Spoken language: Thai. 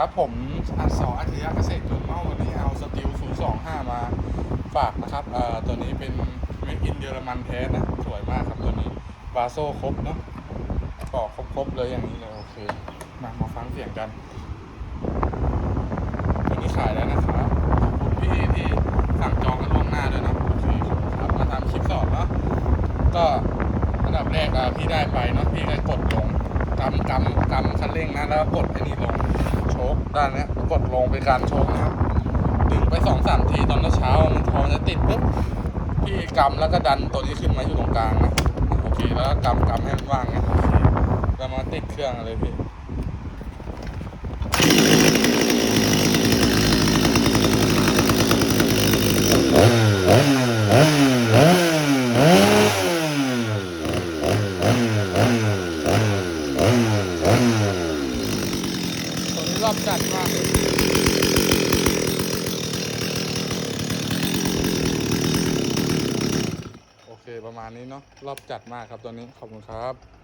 ครับ ผมอัศอัจฉริยะเกษตรจุนเมาวันนี้เอาสติล025 มาฝากนะครับเอ่อตัวนี้เป็นเมกอินเยอรมันแท้นะ สวยมากครับตัวนี้บาโซ่ครบเนาะปอกครบๆเลยอย่างนี้เลยโอเค มามาฟังเสียงกัน ตัวนี้ขายแล้วนะครับขอบคุณพี่ที่สั่งจองกันล่วงหน้าด้วยนะโอเคครับมาทำคลิปสอนเนาะก็อันดับแรกพี่ได้ไปเนาะพี่ก็กดลงกำกำกำคันเร่งนะแล้วก็กดไอ้นี่ลง โชคด้านนี้กดลงเป็นการโชคนะครับดึงไปสองสามทีตอนเช้ามันพอนจะติดปุ๊บพี่กำแล้วก็ดันตัวนี้ขึ้นมาอยู่ตรงกลางนะโอเคแล้วก็กำกำให้มันว่างนะแล้วมาติดเครื่องเลยพี่ รอบจัดมากโอเคประมาณนี้เนาะรอบจัดมากครับตอนนี้ขอบคุณครับ